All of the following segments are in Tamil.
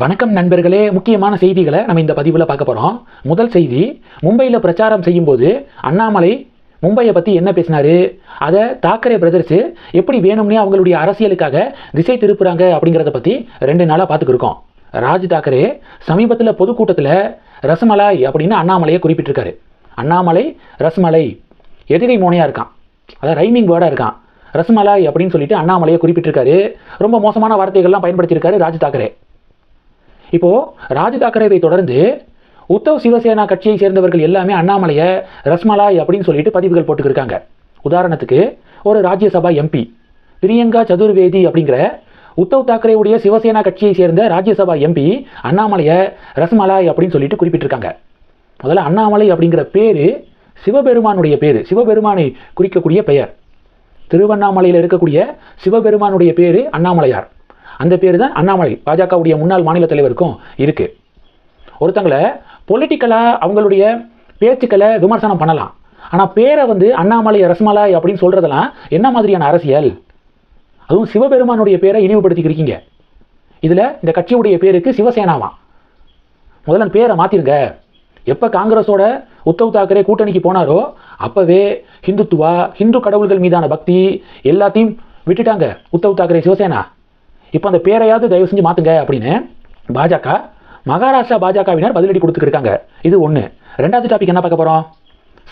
வணக்கம் நண்பர்களே முக்கியமான செய்திகளை நம்ம இந்த பதிவில் பார்க்க போகிறோம் முதல் செய்தி மும்பையில் பிரச்சாரம் செய்யும்போது அண்ணாமலை மும்பையை பற்றி என்ன பேசினாரு? அதை தாக்கரே பிரதர்ஸு எப்படி வேணும்னே அவங்களுடைய அரசியலுக்காக திசை திருப்புறாங்க அப்படிங்கிறத பற்றி ரெண்டு நாளாக பார்த்துக்கிருக்கோம் ராஜ் தாக்கரே சமீபத்தில் பொதுக்கூட்டத்தில் ரசமலாய் அப்படின்னு அண்ணாமலையை குறிப்பிட்டிருக்காரு. அண்ணாமலை ரசமலை எதிரி மோனையாக இருக்கான். அதாவது ரைமிங் வேர்டாக இருக்கான். ரசமலாய் அப்படின்னு சொல்லிட்டு அண்ணாமலையை குறிப்பிட்டிருக்காரு. ரொம்ப மோசமான வார்த்தைகள்லாம் பயன்படுத்தியிருக்காரு ராஜ் தாக்கரே. இப்போ ராஜ் தாக்கரேவை தொடர்ந்து உத்தவ் சிவசேனா கட்சியை சேர்ந்தவர்கள் எல்லாமே அண்ணாமலையை ரஸ்மலாய் அப்படின்னு சொல்லிட்டு பதிவுகள் போட்டுக்கிருக்காங்க. உதாரணத்துக்கு ஒரு ராஜ்யசபா எம்பி பிரியங்கா சதுர்வேதி அப்படிங்கிற உத்தவ் தாக்கரேவுடைய சிவசேனா கட்சியை சேர்ந்த ராஜ்யசபா எம்பி அண்ணாமலையை ரஸ்மலாய் அப்படின்னு சொல்லிட்டு குறிப்பிட்டிருக்காங்க. முதல்ல அண்ணாமலை அப்படிங்கிற பேர் சிவபெருமானுடைய பேர் சிவபெருமானை குறிக்கக்கூடிய பெயர். திருவண்ணாமலையில் இருக்கக்கூடிய சிவபெருமானுடைய பேர் அண்ணாமலையார். அந்த பேர் தான் அண்ணாமலை. பாஜகவுடைய முன்னாள் மாநில தலைவருக்கும் இருக்கு. ஒருத்தங்களை பொலிட்டிக்கலாக அவங்களுடைய பேச்சுக்களை விமர்சனம் பண்ணலாம். ஆனால் பேரை வந்து அண்ணாமலை ரஸ்மலாய் அப்படின்னு சொல்கிறதெல்லாம் என்ன மாதிரியான அரசியல்? அதுவும் சிவபெருமானுடைய பேரை இழிவுபடுத்திக்கிருக்கீங்க இதில் இந்த கட்சியுடைய பேருக்கு சிவசேனாவாம் முதல்ல அந்த பேரை மாற்றிருங்க எப்போ காங்கிரஸோட உத்தவ் தாக்கரே கூட்டணிக்கு போனாரோ அப்போவே ஹிந்துத்துவா ஹிந்து கடவுள்கள் மீதான பக்தி எல்லாத்தையும் விட்டுட்டாங்க உத்தவ் தாக்கரே சிவசேனா. இப்போ அந்த பேரையாவது தயவு செஞ்சு மாற்றுங்க அப்படின்னு பாஜக மகாராஷ்டிரா பாஜகவினர் பதிலடி கொடுத்துருக்காங்க இது ஒன்று ரெண்டாவது டாபிக் என்ன பார்க்க போகிறோம்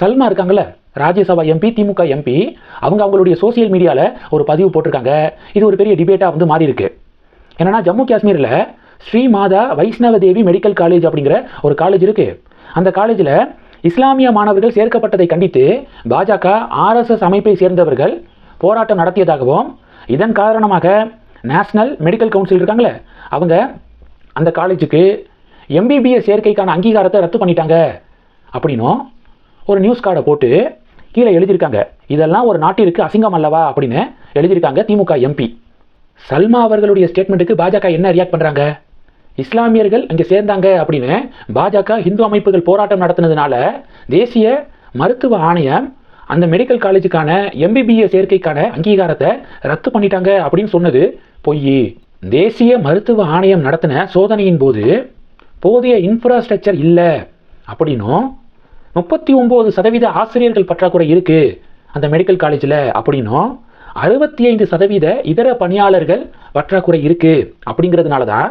சல்மா இருக்காங்கல்ல ராஜ்யசபா எம்பி திமுக எம்பி அவங்க அவங்களுடைய சோசியல் மீடியாவில் ஒரு பதிவு போட்டிருக்காங்க. இது ஒரு பெரிய டிபேட்டாக வந்து மாறி இருக்கு. என்னன்னா ஜம்மு காஷ்மீரில் ஸ்ரீ மாதா வைஷ்ணவ தேவி மெடிக்கல் காலேஜ் அப்படிங்கிற ஒரு காலேஜ் இருக்கு. அந்த காலேஜில் இஸ்லாமிய மாணவர்கள் சேர்க்கப்பட்டதை கண்டித்து பாஜக ஆர்எஸ்எஸ் அமைப்பை சேர்ந்தவர்கள் போராட்டம் நடத்தியதாகவும் இதன் காரணமாக நேஷ்னல் மெடிக்கல் கவுன்சில் இருக்காங்களே அவங்க அந்த காலேஜுக்கு எம்பிபிஎஸ் சேர்க்கைக்கான அங்கீகாரத்தை ரத்து பண்ணிட்டாங்க அப்படின்னும் ஒரு நியூஸ் கார்டை போட்டு கீழே எழுதியிருக்காங்க இதெல்லாம் ஒரு நாட்டிற்கு அசிங்கம் அல்லவா அப்படின்னு எழுதியிருக்காங்க திமுக எம்பி சல்மா அவர்களுடைய ஸ்டேட்மெண்ட்டுக்கு பாஜக என்ன ரியாக்ட் பண்ணுறாங்க இஸ்லாமியர்கள் அங்கே சேர்ந்தாங்க அப்படின்னு பாஜக இந்து அமைப்புகள் போராட்டம் நடத்தினதுனால தேசிய மருத்துவ ஆணையம் அந்த மெடிக்கல் காலேஜுக்கான எம்பிபிஎஸ் சேர்க்கைக்கான அங்கீகாரத்தை ரத்து பண்ணிட்டாங்க அப்படின்னு சொன்னது பொய். தேசிய மருத்துவ ஆணையம் நடத்தின சோதனையின் போது போதிய இன்ஃப்ராஸ்ட்ரக்சர் இல்லை அப்படின்னும் முப்பத்தி ஒம்பது சதவீத ஆசிரியர்கள் பற்றாக்குறை இருக்கு அந்த மெடிக்கல் காலேஜில் அப்படின்னும் அறுபத்தி ஐந்து சதவீத இதர பணியாளர்கள் பற்றாக்குறை இருக்கு அப்படிங்கிறதுனால தான்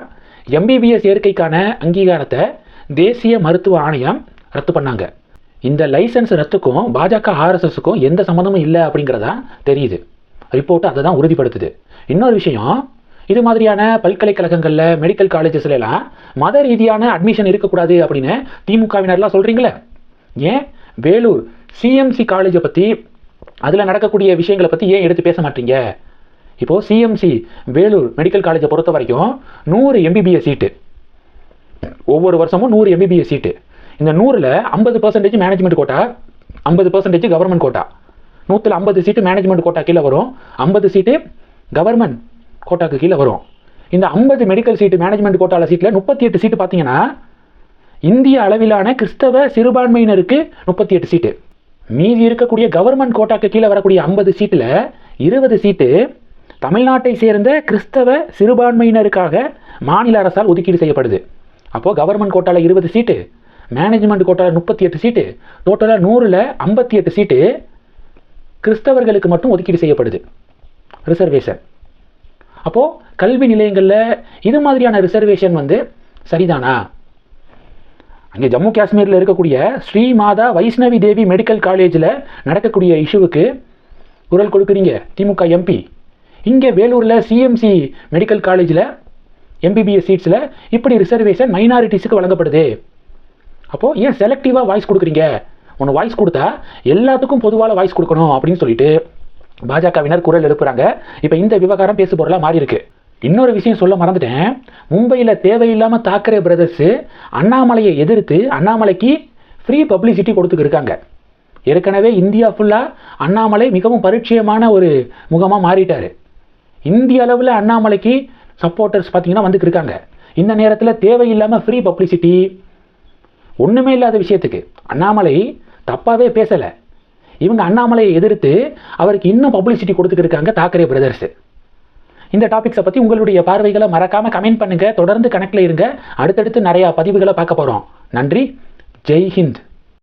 எம்பிபிஎஸ் சேர்க்கைக்கான அங்கீகாரத்தை தேசிய மருத்துவ ஆணையம் ரத்து பண்ணாங்க. இந்த லைசன்ஸ் ரத்துக்கும் பாஜக ஆர்எஸ்எஸ்க்கும் எந்த சம்மந்தமும் இல்லை அப்படிங்கிறதா தெரியுது. ரிப்போர்ட் அதை தான் உறுதிப்படுத்துது. இன்னொரு விஷயம் இது மாதிரியான பல்கலைக்கழகங்களில் மெடிக்கல் காலேஜஸ்ல எல்லாம் மத ரீதியான அட்மிஷன் இருக்கக்கூடாது அப்படின்னு திமுகவினர்லாம் சொல்கிறீங்களே ஏன்? வேலூர் சிஎம்சி காலேஜை பற்றி அதில் நடக்கக்கூடிய விஷயங்களை பற்றி ஏன் எடுத்து பேச மாட்டீங்க? இப்போது சிஎம்சி வேலூர் மெடிக்கல் காலேஜை பொறுத்த வரைக்கும் நூறு எம்பிபிஎஸ் சீட்டு. ஒவ்வொரு வருஷமும் நூறு எம்பிபிஎஸ் சீட்டு. இந்த நூறில் ஐம்பது பர்சன்டேஜ் மேனேஜ்மெண்ட் கோட்டா ஐம்பது பர்சன்டேஜ் கவர்மெண்ட் கோட்டா நூற்றில் ஐம்பது சீட்டு மேனேஜ்மெண்ட் கோட்டா கீழே வரும். ஐம்பது சீட்டு கவர்மெண்ட் கோட்டாக்கு கீழே வரும். இந்த ஐம்பது மெடிக்கல் சீட்டு மேனேஜ்மெண்ட் கோட்டால சீட்டில் முப்பத்தி எட்டு சீட்டு பார்த்தீங்கன்னா இந்திய அளவிலான கிறிஸ்தவ சிறுபான்மையினருக்கு முப்பத்தி எட்டு சீட்டு மீதி இருக்கக்கூடிய கவர்மெண்ட் கோட்டாக்கு கீழே வரக்கூடிய ஐம்பது சீட்டில் இருபது சீட்டு தமிழ்நாட்டை சேர்ந்த கிறிஸ்தவ சிறுபான்மையினருக்காக மாநில அரசால் ஒதுக்கீடு செய்யப்படுது. அப்போது கவர்மெண்ட் கோட்டாவில் இருபது சீட்டு மேனேஜ்மெண்ட் கோட்டாவில் முப்பத்தி எட்டு சீட்டு டோட்டலாக நூறில் ஐம்பத்தி எட்டு சீட்டு கிறிஸ்தவர்களுக்கு மட்டும் ஒதுக்கீடு செய்யப்படுது. ரிசர்வேஷன் அப்போது கல்வி நிலையங்களில் இது மாதிரியான ரிசர்வேஷன் வந்து சரிதானா? அங்கே ஜம்மு காஷ்மீரில் இருக்கக்கூடிய ஸ்ரீ மாதா வைஷ்ணவி தேவி மெடிக்கல் காலேஜில் நடக்கக்கூடிய இஷ்யூவுக்கு குரல் கொடுக்குறீங்க திமுக எம்பி இங்கே வேலூரில் சிஎம்சி மெடிக்கல் காலேஜில் எம்பிபிஎஸ் சீட்ஸில் இப்படி ரிசர்வேஷன் மைனாரிட்டிஸுக்கு வழங்கப்படுது. அப்போது ஏன் செலக்டிவாக வாய்ஸ் கொடுக்குறீங்க? ஒன்று வாய்ஸ் கொடுத்தா எல்லாத்துக்கும் பொதுவாக வாய்ஸ் கொடுக்கணும் அப்படின்னு சொல்லிட்டு பாஜகவினர் குரல் எழுப்புறாங்க. இப்போ இந்த விவகாரம் பேசு பொருளாக மாறி இருக்கு. இன்னொரு விஷயம் சொல்ல மறந்துட்டேன். மும்பையில் தேவையில்லாமல் தாக்கரே பிரதர்ஸு அண்ணாமலையை எதிர்த்து அண்ணாமலைக்கு ஃப்ரீ பப்ளிசிட்டி கொடுத்துக்கு இருக்காங்க. ஏற்கனவே இந்தியா ஃபுல்லாக அண்ணாமலை மிகவும் பரிச்சயமான ஒரு முகமாக மாறிட்டார். இந்திய அளவில் அண்ணாமலைக்கு சப்போர்ட்டர்ஸ் பார்த்தீங்கன்னா வந்துட்டு இருக்காங்க. இந்த நேரத்தில் தேவையில்லாமல் ஃப்ரீ பப்ளிசிட்டி ஒன்றுமே இல்லாத விஷயத்துக்கு. அண்ணாமலை தப்பாகவே பேசலை. இவங்க அண்ணாமலையை எதிர்த்து அவருக்கு இன்னும் பப்ளிசிட்டி கொடுத்துட்டு இருக்காங்க தாக்கரே பிரதர்ஸு இந்த டாபிக்ஸை பற்றி உங்களுடைய பார்வைகளை மறக்காமல் கமெண்ட் பண்ணுங்கள் தொடர்ந்து கணக்கில் இருங்க. அடுத்தடுத்து நிறையா பதிவுகளை பார்க்க போகிறோம் நன்றி. ஜெய் ஹிந்த்.